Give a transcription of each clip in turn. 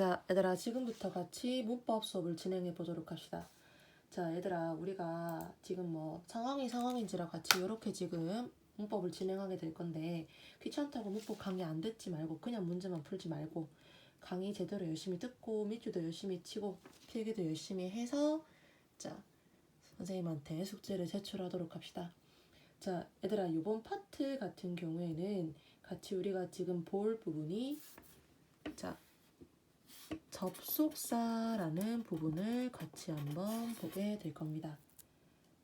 자, 얘들아, 지금부터 같이 문법 수업을 진행해 보도록 합시다. 자, 얘들아, 우리가 지금 뭐 상황이 상황인지라 같이 이렇게 지금 문법을 진행하게 될 건데 귀찮다고 문법 강의 안 듣지 말고 그냥 문제만 풀지 말고 강의 제대로 열심히 듣고 밑줄도 열심히 치고 필기도 열심히 해서 자, 선생님한테 숙제를 제출하도록 합시다. 자, 얘들아, 이번 파트 같은 경우에는 같이 우리가 지금 볼 부분이 자, 접속사라는 부분을 같이 한번 보게 될 겁니다.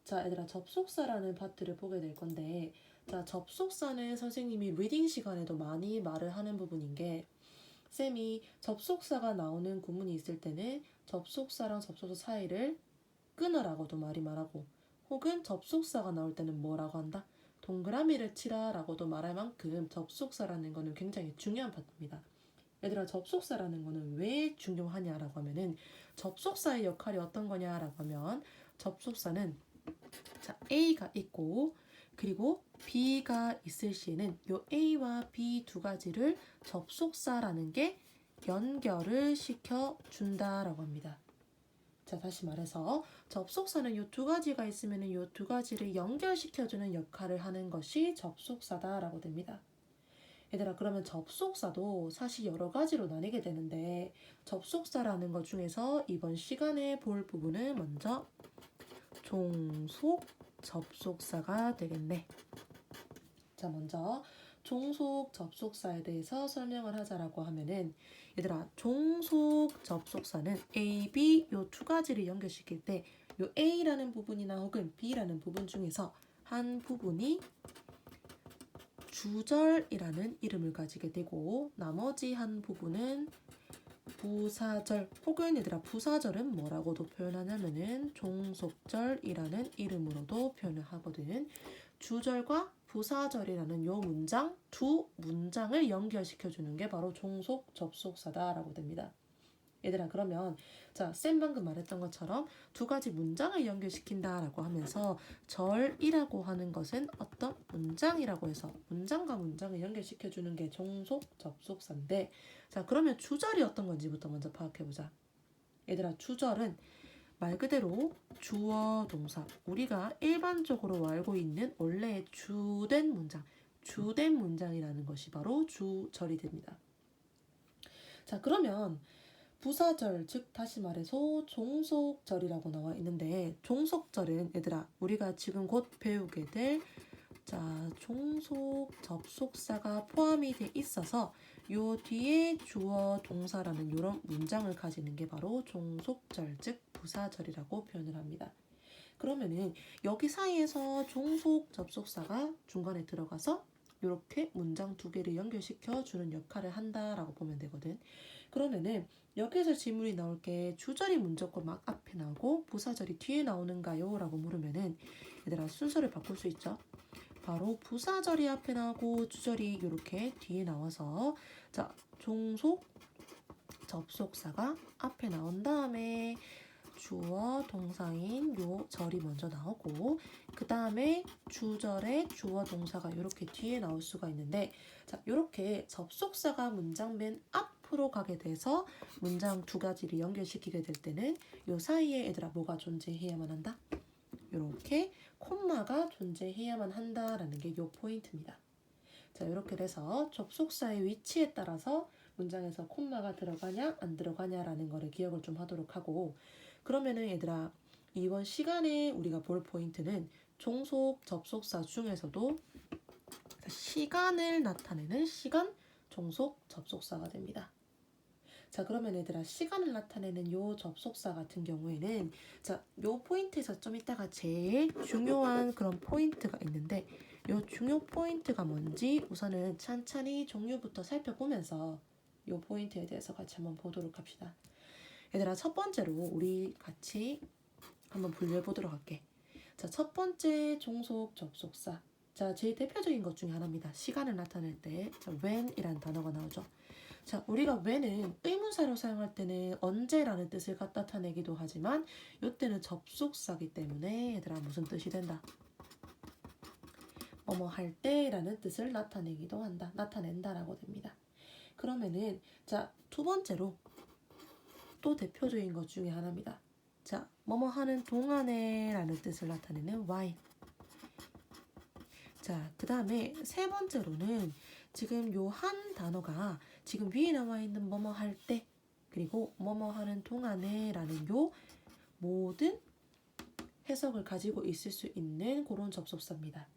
자, 얘들아, 접속사라는 파트를 보게 될 건데, 자, 접속사는 선생님이 리딩 시간에도 많이 말을 하는 부분인 게, 쌤이 접속사가 나오는 구문이 있을 때는 접속사랑 접속사 사이를 끊으라고도 말이 말하고, 혹은 접속사가 나올 때는 뭐라고 한다? 동그라미를 치라라고도 말할 만큼 접속사라는 거는 굉장히 중요한 파트입니다. 얘들아 접속사라는 거는 왜 중요하냐라고 하면은 접속사의 역할이 어떤 거냐라고 하면 접속사는 자 A가 있고 그리고 B가 있을 시에는 요 A와 B 두 가지를 접속사라는 게 연결을 시켜 준다라고 합니다. 자 다시 말해서 접속사는 요 두 가지가 있으면은 요 두 가지를 연결시켜주는 역할을 하는 것이 접속사다라고 됩니다. 얘들아 그러면 접속사도 사실 여러 가지로 나뉘게 되는데 접속사라는 것 중에서 이번 시간에 볼 부분은 먼저 종속 접속사가 되겠네. 자 먼저 종속 접속사에 대해서 설명을 하자라고 하면은 얘들아 종속 접속사는 A, B 요 두 가지를 연결시킬 때 요 A라는 부분이나 혹은 B라는 부분 중에서 한 부분이 주절이라는 이름을 가지게 되고 나머지 한 부분은 부사절 혹은 얘들아 부사절은 뭐라고도 표현하냐면은 종속절이라는 이름으로도 표현을 하거든. 주절과 부사절이라는 요 문장 두 문장을 연결시켜 주는 게 바로 종속 접속사다라고 됩니다. 얘들아 그러면 자쌤 방금 말했던 것처럼 두 가지 문장을 연결시킨다라고 하면서 절이라고 하는 것은 어떤 문장이라고 해서 문장과 문장을 연결시켜 주는 게 종속 접속사인데 자 그러면 주절이 어떤 건지부터 먼저 파악해 보자. 얘들아 주절은 말 그대로 주어 동사 우리가 일반적으로 알고 있는 원래의 주된 문장 주된 문장이라는 것이 바로 주절이 됩니다. 자 그러면 부사절 즉 다시 말해서 종속절이라고 나와 있는데 종속절은 얘들아 우리가 지금 곧 배우게 될 자, 종속 접속사가 포함이 돼 있어서 요 뒤에 주어 동사라는 이런 문장을 가지는 게 바로 종속절 즉 부사절이라고 표현을 합니다. 그러면은 여기 사이에서 종속 접속사가 중간에 들어가서 이렇게 문장 두 개를 연결시켜 주는 역할을 한다라고 보면 되거든. 그러면은 여기서 질문이 나올 게 주절이 무조건 막 앞에 나오고 부사절이 뒤에 나오는가요? 라고 물으면은 얘들아 순서를 바꿀 수 있죠. 바로 부사절이 앞에 나오고 주절이 이렇게 뒤에 나와서 자 종속 접속사가 앞에 나온 다음에 주어 동사인 요 절이 먼저 나오고 그 다음에 주절의 주어 동사가 이렇게 뒤에 나올 수가 있는데 자 이렇게 접속사가 문장 맨 앞 으로 가게 돼서 문장 두 가지를 연결시키게 될 때는 요 사이에 얘들아 뭐가 존재해야만 한다? 이렇게 콤마가 존재해야만 한다라는 게 요 포인트입니다. 자 이렇게 돼서 접속사의 위치에 따라서 문장에서 콤마가 들어가냐 안 들어가냐라는 거를 기억을 좀 하도록 하고 그러면은 얘들아 이번 시간에 우리가 볼 포인트는 종속 접속사 중에서도 시간을 나타내는 시간 종속 접속사가 됩니다. 자 그러면 얘들아 시간을 나타내는 요 접속사 같은 경우에는 자 요 포인트에서 좀 이따가 제일 중요한 그런 포인트가 있는데 요 중요 포인트가 뭔지 우선은 찬찬히 종류부터 살펴보면서 요 포인트에 대해서 같이 한번 보도록 합시다. 얘들아 첫 번째로 우리 같이 한번 분류해 보도록 할게. 자, 첫 번째 종속 접속사. 자, 제일 대표적인 것 중에 하나입니다. 시간을 나타낼 때 자, when이라는 단어가 나오죠. 자, 우리가 when은 의문사로 사용할 때는 언제라는 뜻을 나타내기도 하지만 이때는 접속사기 때문에 얘들아 무슨 뜻이 된다? 뭐뭐 할 때라는 뜻을 나타내기도 한다. 나타낸다라고 됩니다. 그러면은 자, 두 번째로 또 대표적인 것 중에 하나입니다. 자, 뭐뭐 하는 동안에라는 뜻을 나타내는 while. 자, 그 다음에 세 번째로는 지금 요 한 단어가 지금 위에 나와 있는 뭐뭐 할 때, 그리고 뭐뭐 하는 동안에 라는 요 모든 해석을 가지고 있을 수 있는 그런 접속사입니다.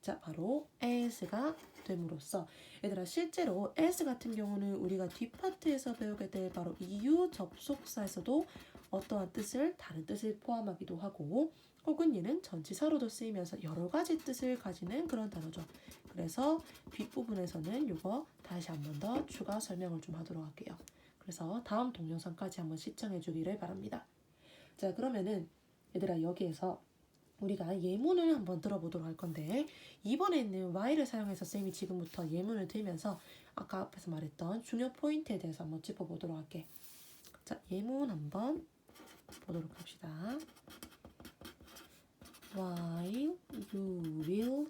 자, 바로 as가 됨으로써 얘들아 실제로 as 같은 경우는 우리가 뒷파트에서 배우게 될 바로 이유 접속사에서도 어떠한 뜻을 다른 뜻을 포함하기도 하고 혹은 얘는 전치사로도 쓰이면서 여러 가지 뜻을 가지는 그런 단어죠. 그래서 뒷부분에서는 이거 다시 한 번 더 추가 설명을 좀 하도록 할게요. 그래서 다음 동영상까지 한번 시청해 주기를 바랍니다. 자 그러면은 얘들아 여기에서 우리가 예문을 한번 들어보도록 할 건데 이번에는 while을 사용해서 쌤이 지금부터 예문을 들면서 아까 앞에서 말했던 중요 포인트에 대해서 한번 짚어보도록 할게. 자 예문 한번 보도록 합시다. While you will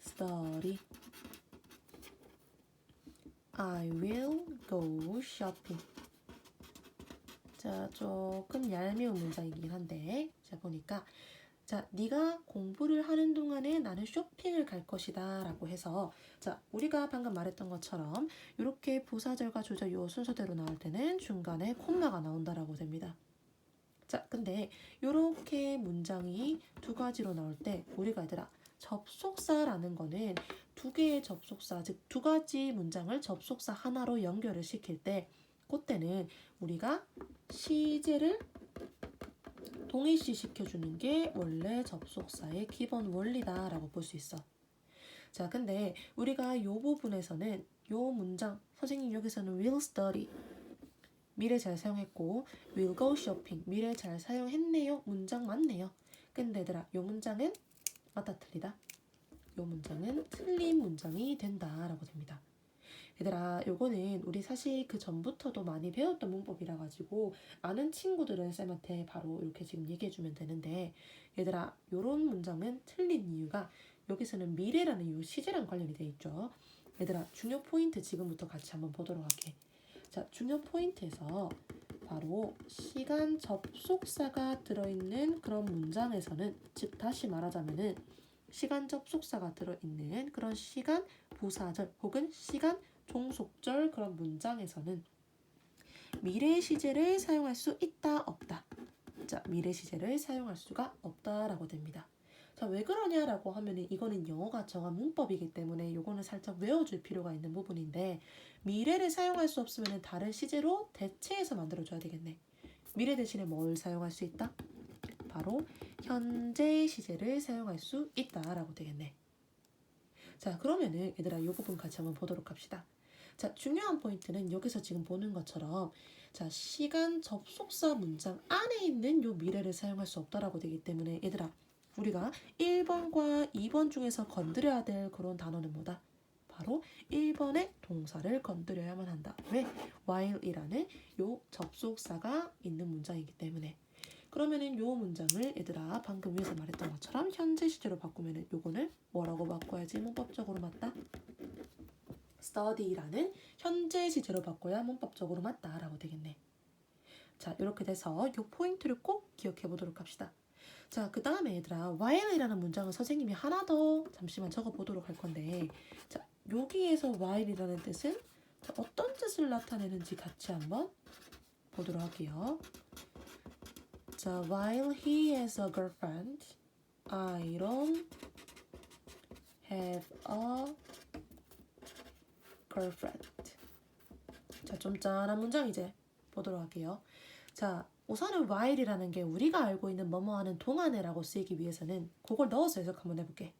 study, I will go shopping. 자, 조금 얄미운 문장이긴 한데, 자 보니까 자, 네가 공부를 하는 동안에 나는 쇼핑을 갈 것이다 라고 해서 자, 우리가 방금 말했던 것처럼 이렇게 부사절과 조절 요 순서대로 나올 때는 중간에 콤마가 나온다라고 됩니다. 자, 근데 이렇게 문장이 두 가지로 나올 때 우리가 얘들아 접속사라는 거는 두 개의 접속사, 즉 두 가지 문장을 접속사 하나로 연결을 시킬 때 그때는 우리가 시제를 동일시 시켜주는 게 원래 접속사의 기본 원리다라고 볼 수 있어. 자, 근데 우리가 이 부분에서는 이 문장, 선생님 여기서는 will study 미래 잘 사용했고 will go shopping 미래 잘 사용했네요 문장 맞네요. 근데 얘들아 이 문장은 맞다 틀리다. 이 문장은 틀린 문장이 된다라고 됩니다. 얘들아 요거는 우리 사실 그 전부터도 많이 배웠던 문법이라 가지고 아는 친구들은 쌤한테 바로 이렇게 지금 얘기해 주면 되는데 얘들아 요런 문장은 틀린 이유가 여기서는 미래라는 요 시제랑 관련이 돼 있죠 얘들아 중요 포인트 지금부터 같이 한번 보도록 할게 자 중요 포인트에서 바로 시간 접속사가 들어있는 그런 문장에서는 즉 다시 말하자면은 시간 접속사가 들어있는 그런 시간 부사절 혹은 시간 종속절 그런 문장에서는 미래 시제를 사용할 수 있다 없다. 자, 미래 시제를 사용할 수가 없다라고 됩니다. 자, 왜 그러냐라고 하면은 이거는 영어가 정한 문법이기 때문에 요거는 살짝 외워줄 필요가 있는 부분인데 미래를 사용할 수 없으면 다른 시제로 대체해서 만들어줘야 되겠네. 미래 대신에 뭘 사용할 수 있다? 바로 현재 시제를 사용할 수 있다라고 되겠네. 자, 그러면은 얘들아 이 부분 같이 한번 보도록 합시다. 자, 중요한 포인트는 여기서 지금 보는 것처럼 자, 시간 접속사 문장 안에 있는 요 미래를 사용할 수 없다라고 되기 때문에 얘들아 우리가 1번과 2번 중에서 건드려야 될 그런 단어는 뭐다? 바로 1번의 동사를 건드려야만 한다. 왜? while이라는 요 접속사가 있는 문장이기 때문에 그러면은 요 문장을 얘들아 방금 위에서 말했던 것처럼 현재 시제로 바꾸면은 요거는 뭐라고 바꿔야지 문법적으로 맞다? study라는 현재 시제로 바꿔야 문법적으로 맞다라고 되겠네. 자, 이렇게 돼서 요 포인트를 꼭 기억해 보도록 합시다. 자, 그 다음에 얘들아, while이라는 문장을 선생님이 하나 더 잠시만 적어 보도록 할 건데, 자, 여기에서 while이라는 뜻은 자, 어떤 뜻을 나타내는지 같이 한번 보도록 할게요. 자, while he has a girlfriend, I don't have a girlfriend. 자, 좀 짠한 문장 이제 보도록 할게요. 자, 우선은 while이라는 게 우리가 알고 있는 뭐뭐 하는 동안에라고 쓰이기 위해서는 그걸 넣어서 해석 한번 해볼게.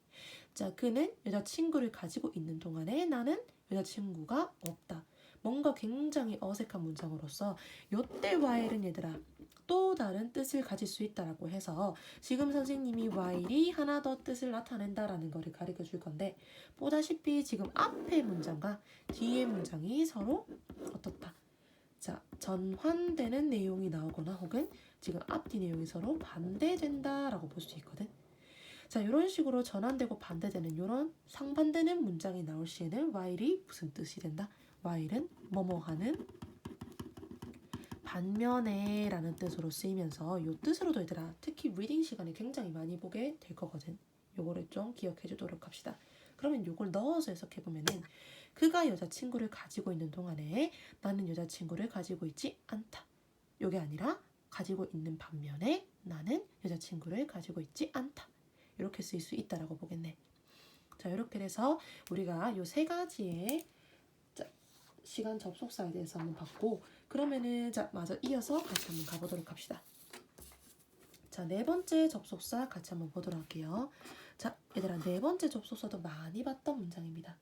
자, 그는 여자친구를 가지고 있는 동안에 나는 여자친구가 없다. 뭔가 굉장히 어색한 문장으로서 요때 while은 얘들아 또 다른 뜻을 가질 수 있다라고 해서 지금 선생님이 while이 하나 더 뜻을 나타낸다라는 것을 가르쳐 줄 건데 보다시피 지금 앞의 문장과 뒤의 문장이 서로 어떻다. 자, 전환되는 내용이 나오거나 혹은 지금 앞뒤 내용이 서로 반대된다라고 볼 수 있거든. 자, 이런 식으로 전환되고 반대되는 이런 상반되는 문장이 나올 시에는 while이 무슨 뜻이 된다? while은 뭐뭐 하는 반면에 라는 뜻으로 쓰이면서 이 뜻으로도 얘들아 특히 리딩 시간에 굉장히 많이 보게 될 거거든. 요거를 좀 기억해 주도록 합시다. 그러면 요걸 넣어서 해석해 보면은 그가 여자친구를 가지고 있는 동안에 나는 여자친구를 가지고 있지 않다. 요게 아니라 가지고 있는 반면에 나는 여자친구를 가지고 있지 않다. 이렇게 쓰일 수 있다라고 보겠네. 자, 이렇게 돼서 우리가 요 세 가지의 자, 시간 접속사에 대해서 한번 봤고 그러면은 자, 마저 이어서 같이 한번 가보도록 합시다. 자, 네 번째 접속사 같이 한번 보도록 할게요. 자, 얘들아, 네 번째 접속사도 많이 봤던 문장입니다.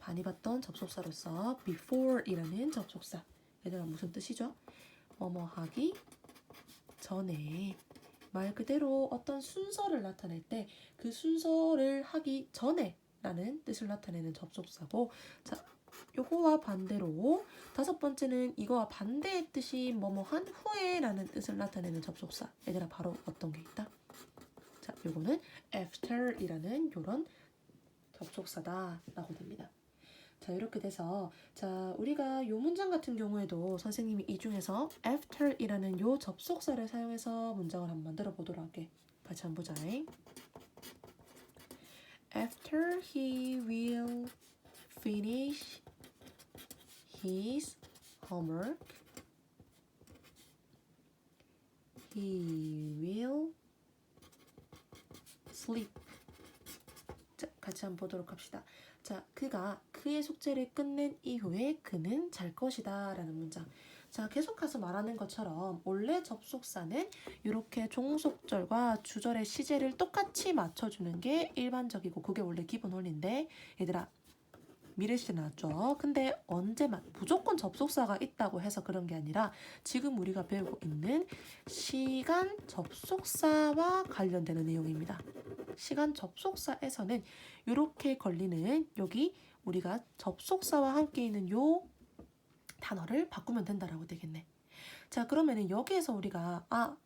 많이 봤던 접속사로서 before이라는 접속사. 얘들아, 무슨 뜻이죠? 뭐뭐 하기 전에 말 그대로 어떤 순서를 나타낼 때 그 순서를 하기 전에 라는 뜻을 나타내는 접속사고 자 요거와 반대로 다섯 번째는 이거와 반대의 뜻이 뭐뭐 한 후에 라는 뜻을 나타내는 접속사 얘들아 바로 어떤 게 있다? 자 요거는 after 이라는 요런 접속사다 라고 됩니다. 자 이렇게 돼서 자 우리가 요 문장 같은 경우에도 선생님이 이 중에서 after이라는 요 접속사를 사용해서 문장을 한번 만들어 보도록 할게. 같이 한번 보자. After he will finish his homework he will sleep 자 같이 한번 보도록 합시다 자, 그가 그의 숙제를 끝낸 이후에 그는 잘 것이다 라는 문장. 자, 계속해서 말하는 것처럼 원래 접속사는 이렇게 종속절과 주절의 시제를 똑같이 맞춰주는 게 일반적이고 그게 원래 기본 원리인데 얘들아 미래시제 나왔죠. 근데 언제만 무조건 접속사가 있다고 해서 그런 게 아니라 지금 우리가 배우고 있는 시간 접속사와 관련되는 내용입니다. 시간 접속사에서는 이렇게 걸리는 여기 우리가 접속사와 함께 있는 요 단어를 바꾸면 된다라고 되겠네. 자 그러면은 여기에서 우리가 아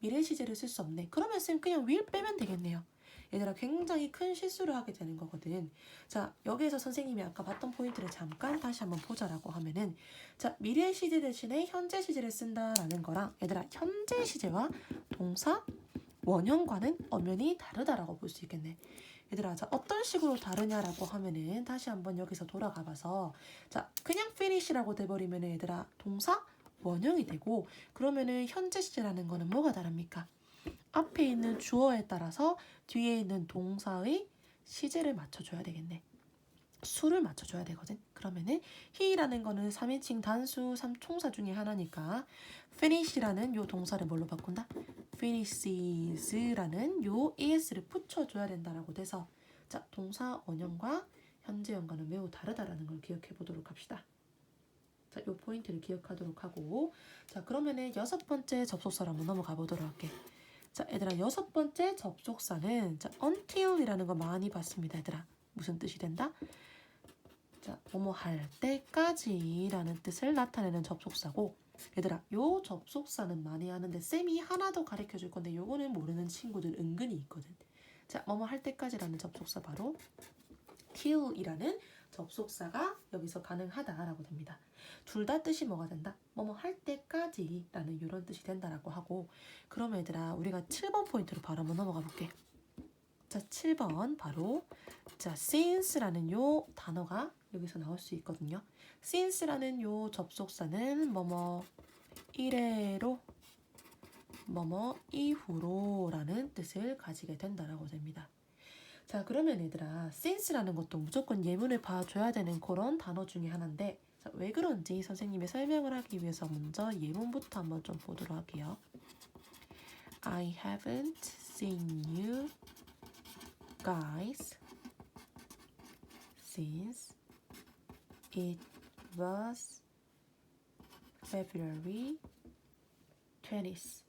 미래 시제를 쓸 수 없네. 그러면 쌤 그냥 will 빼면 되겠네요. 얘들아 굉장히 큰 실수를 하게 되는 거거든. 자 여기에서 선생님이 아까 봤던 포인트를 잠깐 다시 한번 보자라고 하면은 자 미래 시제 대신에 현재 시제를 쓴다라는 거랑 얘들아 현재 시제와 동사 원형과는 엄연히 다르다라고 볼 수 있겠네. 얘들아, 자, 어떤 식으로 다르냐라고 하면은 다시 한번 여기서 돌아가 봐서 자, 그냥 finish라고 돼버리면은 얘들아, 동사 원형이 되고 그러면은 현재 시제라는 거는 뭐가 다릅니까? 앞에 있는 주어에 따라서 뒤에 있는 동사의 시제를 맞춰줘야 되겠네. 수를 맞춰줘야 되거든. 그러면은 he라는 거는 3인칭 단수 3총사 중에 하나니까 finish라는 요 동사를 뭘로 바꾼다? finishes라는 요 es를 붙여줘야 된다라고 돼서 자 동사 원형과 현재형과는 매우 다르다라는 걸 기억해 보도록 합시다. 자, 요 포인트를 기억하도록 하고 자 그러면은 여섯 번째 접속사로 한번 넘어가 보도록 할게. 자 얘들아 여섯 번째 접속사는 자 until이라는 거 많이 봤습니다 얘들아 무슨 뜻이 된다? 자 뭐뭐 할 때까지라는 뜻을 나타내는 접속사고 얘들아 요 접속사는 많이 하는데 쌤이 하나 더 가르쳐 줄 건데 요거는 모르는 친구들 은근히 있거든 자 뭐뭐 할 때까지라는 접속사 바로 till이라는 접속사가 여기서 가능하다라고 됩니다. 둘 다 뜻이 뭐가 된다? 뭐뭐 할 때까지 라는 이런 뜻이 된다라고 하고 그러면 얘들아 우리가 7번 포인트로 바로 한번 넘어가 볼게. 자 7번 바로 자 since라는 요 단어가 여기서 나올 수 있거든요. since라는 요 접속사는 뭐뭐 이래로 뭐뭐 이후로라는 뜻을 가지게 된다라고 됩니다. 자 그러면 얘들아 since라는 것도 무조건 예문을 봐줘야 되는 그런 단어 중에 하나인데 자, 왜 그런지 선생님이 설명을 하기 위해서 먼저 예문부터 한번 좀 보도록 할게요. I haven't seen you guys since it was February 20th.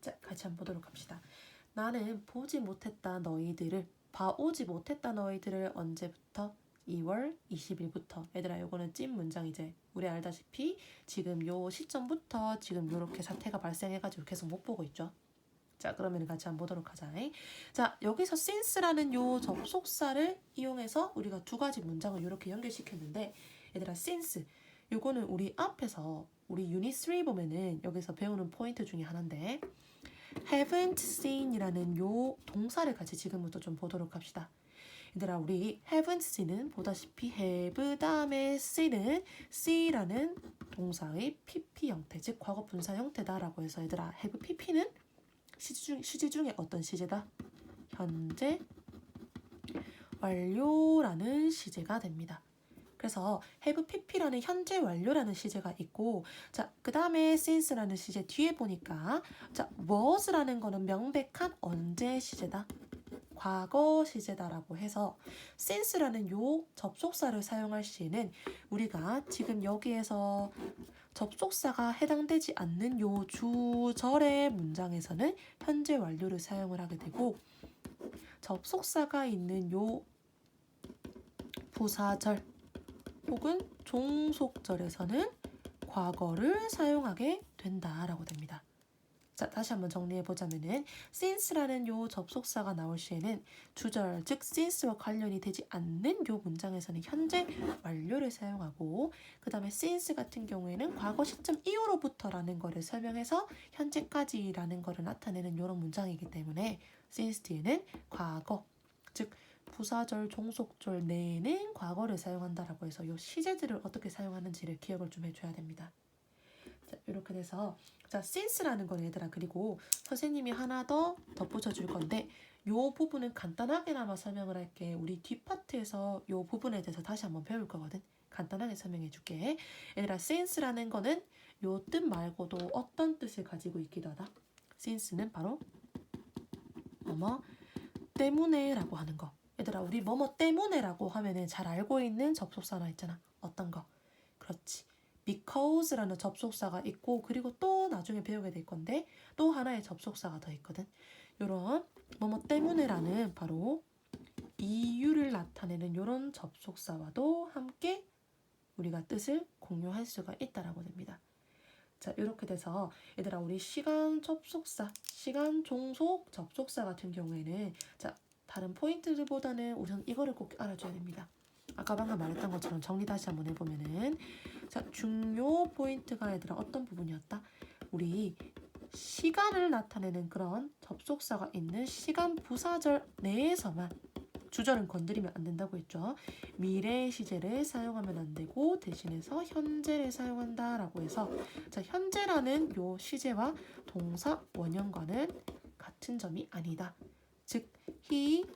자, 같이 한번 보도록 합시다. 나는 보지 못했다 너희들을 봐오지 못했다 너희들을 언제부터? 2월 20일부터 얘들아 요거는 찐 문장 이제 우리 알다시피 지금 요 시점부터 지금 요렇게 사태가 발생해가지고 계속 못 보고 있죠. 자 그러면 같이 한번 보도록 하자. 자 여기서 since라는 요 접속사를 이용해서 우리가 두 가지 문장을 이렇게 연결시켰는데 얘들아 since 요거는 우리 앞에서 우리 유닛 3 보면은 여기서 배우는 포인트 중에 하나인데 haven't seen이라는 요 동사를 같이 지금부터 좀 보도록 합시다. 얘들아 우리 haven't seen은 보다시피 have 다음에 seen은 see라는 동사의 pp 형태 즉 과거 분사 형태다라고 해서 얘들아 have pp는 시제, 중, 시제 중에 어떤 시제다? 현재 완료라는 시제가 됩니다. 그래서 have pp라는 현재 완료라는 시제가 있고 자, 그 다음에 since라는 시제 뒤에 보니까 자, was라는 거는 명백한 언제 시제다. 과거 시제다라고 해서 since라는 요 접속사를 사용할 시에는 우리가 지금 여기에서 접속사가 해당되지 않는 요 주절의 문장에서는 현재 완료를 사용을 하게 되고 접속사가 있는 요 부사절 혹은 종속절에서는 과거를 사용하게 된다라고 됩니다. 자, 다시 한번 정리해 보자면은 since라는 요 접속사가 나올 시에는 주절 즉 since와 관련이 되지 않는 요 문장에서는 현재 완료를 사용하고 그다음에 since 같은 경우에는 과거 시점 이후로부터라는 거를 설명해서 현재까지라는 거를 나타내는 요런 문장이기 때문에 since 뒤에는 과거 즉 부사절, 종속절 내에는 과거를 사용한다라고 해서 요 시제들을 어떻게 사용하는지를 기억을 좀 해줘야 됩니다. 자, 이렇게 돼서 자, since라는 건 얘들아 그리고 선생님이 하나 더 덧붙여 줄 건데 요 부분은 간단하게나마 설명을 할게. 우리 뒷파트에서 요 부분에 대해서 다시 한번 배울 거거든. 간단하게 설명해 줄게. 얘들아 since라는 거는 요 뜻 말고도 어떤 뜻을 가지고 있기도 하다. since는 바로 뭐뭐 때문에 라고 하는 거. 얘들아 우리 뭐뭐 때문에라고 하면은 잘 알고 있는 접속사 하나 있잖아. 어떤 거? 그렇지. because라는 접속사가 있고 그리고 또 나중에 배우게 될 건데 또 하나의 접속사가 더 있거든. 요런 뭐뭐 때문에라는 바로 이유를 나타내는 요런 접속사와도 함께 우리가 뜻을 공유할 수가 있다라고 됩니다. 자, 이렇게 돼서 얘들아 우리 시간 접속사, 시간 종속 접속사 같은 경우에는 자, 다른 포인트들보다는 우선 이거를 꼭 알아줘야 됩니다. 아까 방금 말했던 것처럼 정리 다시 한번 해보면은 자 중요 포인트가 얘들아 어떤 부분이었다? 우리 시간을 나타내는 그런 접속사가 있는 시간 부사절 내에서만 주절은 건드리면 안 된다고 했죠. 미래 시제를 사용하면 안 되고 대신해서 현재를 사용한다라고 해서 자 현재라는 요 시제와 동사 원형과는 같은 점이 아니다. 즉 he,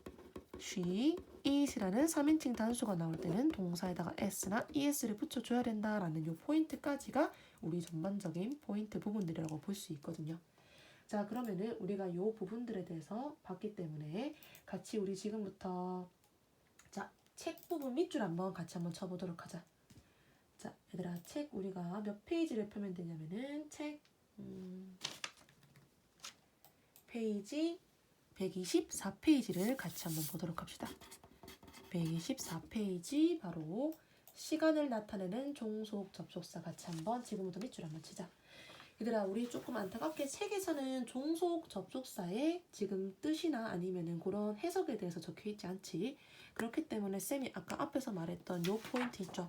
she, it이라는 3인칭 단수가 나올 때는 동사에다가 s나 es를 붙여줘야 된다라는 요 포인트까지가 우리 전반적인 포인트 부분들이라고 볼 수 있거든요. 자 그러면은 우리가 요 부분들에 대해서 봤기 때문에 같이 우리 지금부터 자 책 부분 밑줄 한번 같이 한번 쳐보도록 하자. 자 얘들아 책 우리가 몇 페이지를 펴면 되냐면은 책 음, 페이지 124페이지를 같이 한번 보도록 합시다. 124페이지 바로 시간을 나타내는 종속 접속사 같이 한번 지금부터 밑줄 한번 치자. 얘들아 우리 조금 안타깝게 책에서는 종속 접속사의 지금 뜻이나 아니면은 그런 해석에 대해서 적혀 있지 않지. 그렇기 때문에 쌤이 아까 앞에서 말했던 요 포인트 있죠.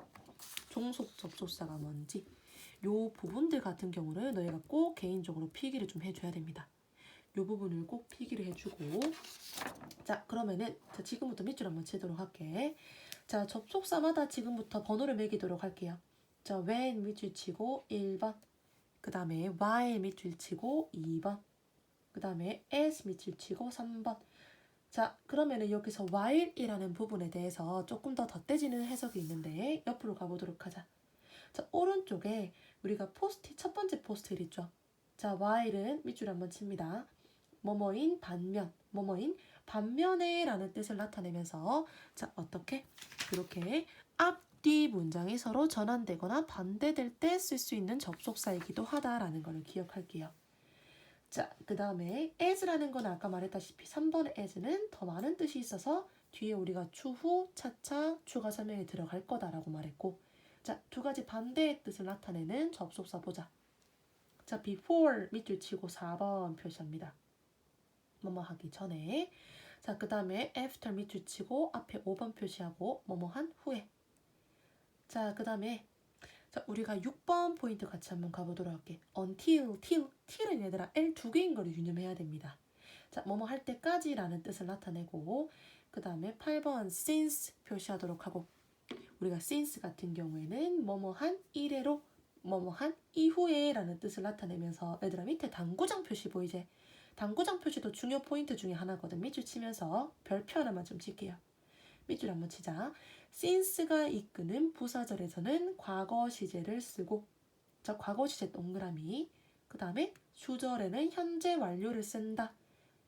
종속 접속사가 뭔지 요 부분들 같은 경우는 너희가 꼭 개인적으로 필기를 좀 해줘야 됩니다. 요 부분을 꼭 필기를 해주고. 자 그러면은 자, 지금부터 밑줄 한번 치도록 할게. 자 접속사마다 지금부터 번호를 매기도록 할게요. 자 when 밑줄 치고 1번. 그 다음에 while 밑줄 치고 2번. 그 다음에 as 밑줄 치고 3번. 자 그러면은 여기서 while이라는 부분에 대해서 조금 더 덧대지는 해석이 있는데 옆으로 가보도록 하자. 자 오른쪽에 우리가 포스트잇 첫 번째 포스트잇 있죠? 자 while은 밑줄 한번 칩니다 뭐뭐인 반면, 뭐뭐인 반면에 라는 뜻을 나타내면서 자 어떻게? 이렇게 앞뒤 문장이 서로 전환되거나 반대될 때 쓸 수 있는 접속사이기도 하다라는 것을 기억할게요. 자, 그 다음에 as라는 건 아까 말했다시피 3번의 as는 더 많은 뜻이 있어서 뒤에 우리가 추후, 차차, 추가 설명이 들어갈 거다라고 말했고 자, 두 가지 반대의 뜻을 나타내는 접속사 보자. 자, before 밑줄 치고 4번 표시합니다. 뭐뭐 하기 전에 자 그 다음에 after 밑줄 치고 앞에 5번 표시하고 뭐뭐 한 후에 자 그 다음에 자, 우리가 6번 포인트 같이 한번 가보도록 할게. until, till, till은 얘들아 L 두 개인 걸 유념해야 됩니다. 자, 뭐뭐 할 때까지 라는 뜻을 나타내고 그 다음에 8번 since 표시하도록 하고 우리가 since 같은 경우에는 뭐뭐한 이래로 뭐뭐한 이후에 라는 뜻을 나타내면서 얘들아 밑에 당구장 표시 보이지? 당구장 표시도 중요 포인트 중에 하나거든. 밑줄 치면서 별표 하나만 좀 칠게요. 밑줄 한번 치자. since가 이끄는 부사절에서는 과거 시제를 쓰고 자 과거 시제 동그라미 그 다음에 주절에는 현재 완료를 쓴다.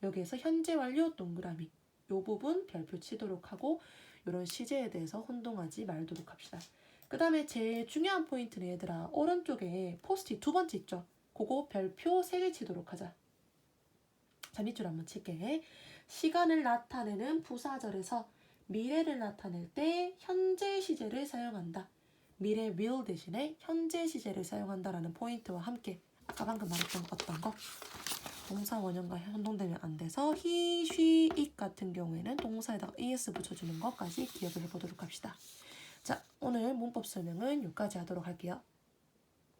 여기에서 현재 완료 동그라미 요 부분 별표 치도록 하고 이런 시제에 대해서 혼동하지 말도록 합시다. 그 다음에 제일 중요한 포인트는 얘들아 오른쪽에 포스트잇 두 번째 있죠. 그거 별표 세 개 치도록 하자. 자 밑줄 한번 칠게. 시간을 나타내는 부사절에서 미래를 나타낼 때 현재 시제를 사용한다. 미래 will 대신에 현재 시제를 사용한다라는 포인트와 함께 아까 방금 말했던 어떤 거 동사 원형과 혼동되면 안 돼서 he, she, it 같은 경우에는 동사에다가 es 붙여주는 것까지 기억을 해보도록 합시다. 자, 오늘 문법 설명은 여기까지 하도록 할게요.